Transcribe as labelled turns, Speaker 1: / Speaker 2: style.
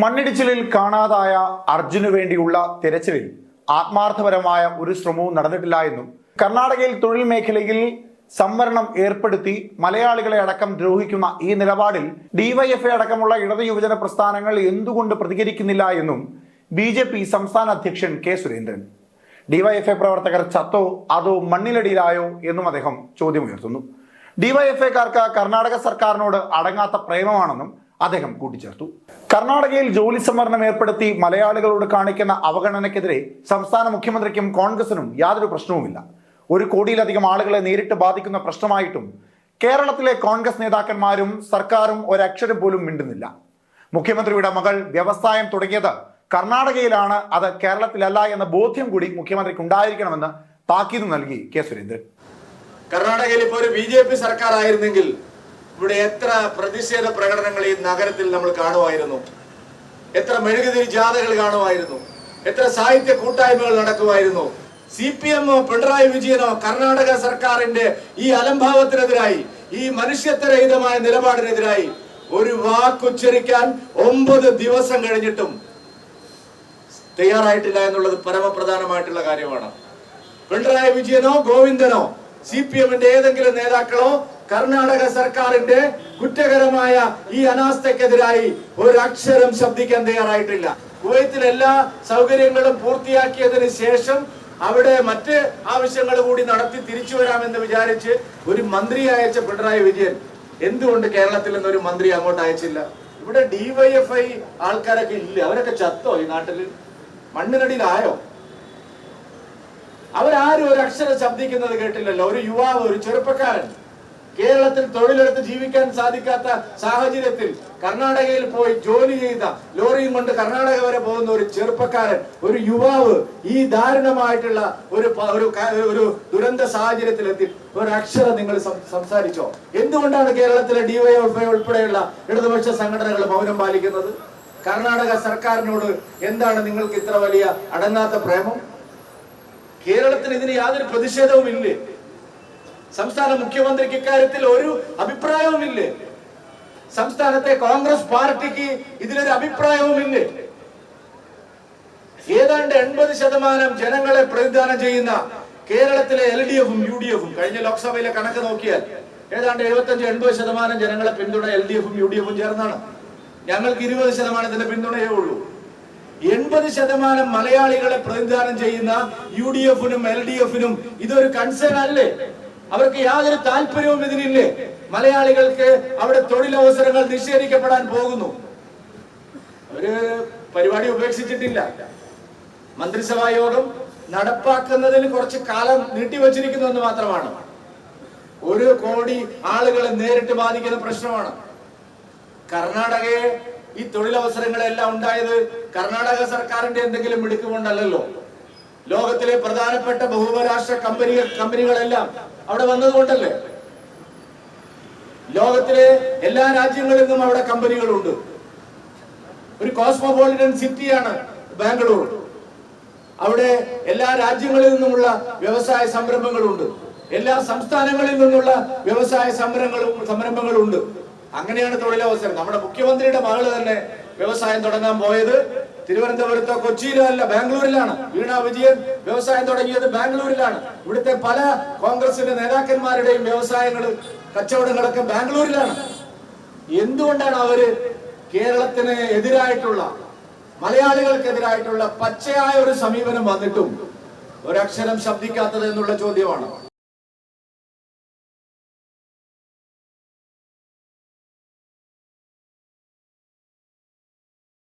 Speaker 1: മണ്ണിടിച്ചിലിൽ കാണാതായ അർജുനു വേണ്ടിയുള്ള തിരച്ചിലിൽ ആത്മാർത്ഥപരമായ ഒരു ശ്രമവും നടന്നിട്ടില്ല എന്നും കർണാടകയിൽ തൊഴിൽ മേഖലയിൽ സംവരണം ഏർപ്പെടുത്തി മലയാളികളെ അടക്കം ദ്രോഹിക്കുന്ന ഈ നിലപാടിൽ ഡിവൈഎഫ്ഐ അടക്കമുള്ള ഇടത് യുവജന പ്രസ്ഥാനങ്ങൾ എന്തുകൊണ്ട് പ്രതികരിക്കുന്നില്ല എന്നും ബി ജെ പി സംസ്ഥാന അധ്യക്ഷൻ കെ സുരേന്ദ്രൻ. ഡിവൈഎഫ്ഐ പ്രവർത്തകർ ചത്തോ അതോ മണ്ണിലടിയിലായോ എന്നും അദ്ദേഹം ചോദ്യമുയർത്തുന്നു. ഡിവൈഎഫ്ഐക്കാർക്ക് കർണാടക സർക്കാരിനോട് അടങ്ങാത്ത പ്രേമമാണെന്നും അദ്ദേഹം കൂട്ടിച്ചേർത്തു. കർണാടകയിൽ ജോലി സംവരണം ഏർപ്പെടുത്തി മലയാളികളോട് കാണിക്കുന്ന അവഗണനയ്ക്കെതിരെ സംസ്ഥാന മുഖ്യമന്ത്രിക്കും കോൺഗ്രസിനും യാതൊരു പ്രശ്നവുമില്ല. ഒരു കോടിയിലധികം ആളുകളെ നേരിട്ട് ബാധിക്കുന്ന പ്രശ്നമായിട്ടും കേരളത്തിലെ കോൺഗ്രസ് നേതാക്കന്മാരും സർക്കാരും ഒരക്ഷരം പോലും മിണ്ടുന്നില്ല. മുഖ്യമന്ത്രിയുടെ മകൾ വ്യവസായം തുടങ്ങിയത് കർണാടകയിലാണ്. അത് കേരളത്തിലല്ല എന്ന ബോധ്യം കൂടി മുഖ്യമന്ത്രിക്ക് ഉണ്ടായിരിക്കണമെന്ന് താക്കീത് നൽകി കെ സുരേന്ദ്രൻ.
Speaker 2: കർണാടകയിൽ ഇപ്പോൾ ഒരു ബി സർക്കാർ ആയിരുന്നെങ്കിൽ ഇവിടെ എത്ര പ്രതിഷേധ പ്രകടനങ്ങൾ ഈ നഗരത്തിൽ നമ്മൾ കാണുമായിരുന്നു? എത്ര മെഴുകുതിരി ജാഥകൾ കാണുമായിരുന്നു? എത്ര സാഹിത്യ കൂട്ടായ്മകൾ നടക്കുമായിരുന്നു? സി പി എമ്മോ പിണറായി വിജയനോ കർണാടക സർക്കാരിന്റെ ഈ അലംഭാവത്തിനെതിരായി ഈ മനുഷ്യത്വരഹിതമായ നിലപാടിനെതിരായി ഒരു വാക്കുച്ചരിക്കാൻ ഒമ്പത് ദിവസം കഴിഞ്ഞിട്ടും തയ്യാറായിട്ടില്ല എന്നുള്ളത് പരമപ്രധാനമായിട്ടുള്ള കാര്യമാണ്. പിണറായി വിജയനോ ഗോവിന്ദനോ സി പി എമ്മിന്റെ ഏതെങ്കിലും നേതാക്കളോ കർണാടക സർക്കാരിന്റെ കുറ്റകരമായ ഈ അനാസ്ഥക്കെതിരായി ഒരു അക്ഷരം ശബ്ദിക്കാൻ തയ്യാറായിട്ടില്ല. കുവൈത്തിൽ എല്ലാ സൗകര്യങ്ങളും പൂർത്തിയാക്കിയതിന് ശേഷം അവിടെ മറ്റ് ആവശ്യങ്ങൾ കൂടി നടത്തി തിരിച്ചു വരാമെന്ന് വിചാരിച്ച് ഒരു മന്ത്രി അയച്ച പിണറായി വിജയൻ എന്തുകൊണ്ട് കേരളത്തിൽ നിന്ന് ഒരു മന്ത്രി അങ്ങോട്ട് അയച്ചില്ല? ഇവിടെ ഡിവൈഎഫ്ഐ ആൾക്കാരൊക്കെ ഇല്ല? അവരൊക്കെ ചത്തോ ഈ നാട്ടിൽ മണ്ണിനടിയിലായോ? അവരാരും ഒരു അക്ഷരം ശബ്ദിക്കുന്നത് കേട്ടില്ലല്ലോ. ഒരു യുവാവ് ഒരു ചെറുപ്പക്കാരൻ. കേരളത്തിൽ തൊഴിലെടുത്ത് ജീവിക്കാൻ സാധിക്കാത്ത സാഹചര്യത്തിൽ കർണാടകയിൽ പോയി ജോലി ചെയ്ത ലോറിയും കൊണ്ട് കർണാടക വരെ പോകുന്ന ഒരു ചെറുപ്പക്കാരൻ ഒരു യുവാവ് ഈ ദാരുണമായിട്ടുള്ള ഒരു ഒരു ദുരന്ത സാഹചര്യത്തിലെത്തി ഒരു അക്ഷരം നിങ്ങൾ സംസാരിച്ചോ. എന്തുകൊണ്ടാണ് കേരളത്തിലെ ഡിവൈഎഫ്ഐ ഉൾപ്പെടെയുള്ള ഇടതുപക്ഷ സംഘടനകൾ മൗനം പാലിക്കുന്നത്? കർണാടക സർക്കാരിനോട് എന്താണ് നിങ്ങൾക്ക് ഇത്ര വലിയ അടങ്ങാത്ത പ്രേമം? കേരളത്തിന് ഇതിന് യാതൊരു പ്രതിഷേധവും ഇല്ലേ സംസ്ഥാന മുഖ്യമന്ത്രിക്ക് ഇക്കാര്യത്തിൽ ഒരു അഭിപ്രായവുമില്ലേ? സംസ്ഥാനത്തെ കോൺഗ്രസ് പാർട്ടിക്ക് ഇതിലൊരു അഭിപ്രായവുമില്ലേ? ഏതാണ്ട് എൺപത് ശതമാനം ജനങ്ങളെ പ്രതിദാനം ചെയ്യുന്ന കേരളത്തിലെ എൽ ഡി എഫും യു ഡി എഫും കഴിഞ്ഞ ലോക്സഭയിലെ കണക്ക് നോക്കിയാൽ ഏതാണ്ട് എഴുപത്തഞ്ച് എൺപത് ശതമാനം ജനങ്ങളെ പിന്തുണ എൽ ഡി എഫും യു ഡി എഫും ചേർന്നാണ്. ഞങ്ങൾക്ക് ഇരുപത് ശതമാനത്തിന്റെ പിന്തുണയേ ഉള്ളൂ. എൺപത് ശതമാനം മലയാളികളെ പ്രതിദാനം ചെയ്യുന്ന യു ഡി എഫിനും എൽ ഡി എഫിനും ഇതൊരു കൺസേൺ അല്ലേ? അവർക്ക് യാതൊരു താല്പര്യവും ഇതിനില്ലേ? മലയാളികൾക്ക് അവിടെ തൊഴിലവസരങ്ങൾ നിഷേധിക്കപ്പെടാൻ പോകുന്നു. അവർ പരിപാടി ഉപേക്ഷിച്ചിട്ടില്ല. മന്ത്രിസഭാ യോഗം നടപ്പാക്കുന്നതിന് കുറച്ച് കാലം നീട്ടിവച്ചിരിക്കുന്നു എന്ന് മാത്രമാണ്. ഒരു കോടി ആളുകളെ നേരിട്ട് ബാധിക്കുന്ന പ്രശ്നമാണ്. കർണാടകയെ ഈ തൊഴിലവസരങ്ങളെല്ലാം ഉണ്ടായത് കർണാടക സർക്കാരിന്റെ എന്തെങ്കിലും മിടുക്കുകൊണ്ടല്ലോ ലോകത്തിലെ പ്രധാനപ്പെട്ട ബഹുരാഷ്ട്ര കമ്പനികൾ കമ്പനികളെല്ലാം അവിടെ വന്നതുകൊണ്ടല്ലേ? ലോകത്തിലെ എല്ലാ രാജ്യങ്ങളിൽ നിന്നും അവിടെ കമ്പനികളുണ്ട്. ഒരു കോസ്മോപോളിറ്റൻ സിറ്റിയാണ് ബാംഗ്ലൂർ. അവിടെ എല്ലാ രാജ്യങ്ങളിൽ നിന്നുമുള്ള വ്യവസായ സംരംഭങ്ങളുണ്ട്. എല്ലാ സംസ്ഥാനങ്ങളിൽ നിന്നുള്ള വ്യവസായ സംരംഭങ്ങളും സംരംഭങ്ങളുണ്ട്. അങ്ങനെയാണ് തൊഴിലവസരം. നമ്മുടെ മുഖ്യമന്ത്രിയുടെ മകൾ തന്നെ വ്യവസായം തുടങ്ങാൻ പോയത്. തിരുവനന്തപുരത്തോ കൊച്ചിയിലോ അല്ല ബാംഗ്ലൂരിലാണ്. വീണ വിജയൻ വ്യവസായം തുടങ്ങിയത് ബാംഗ്ലൂരിലാണ്. ഇവിടുത്തെ പല കോൺഗ്രസിന്റെ നേതാക്കന്മാരുടെയും വ്യവസായങ്ങൾ കച്ചവടങ്ങളൊക്കെ ബാംഗ്ലൂരിലാണ്. എന്തുകൊണ്ടാണ് അവർ കേരളത്തിന് എതിരായിട്ടുള്ള മലയാളികൾക്കെതിരായിട്ടുള്ള പച്ചയായ ഒരു സമീപനം വന്നിട്ടും ഒരക്ഷരം ശബ്ദിക്കാത്തത് എന്നുള്ള ചോദ്യമാണ്.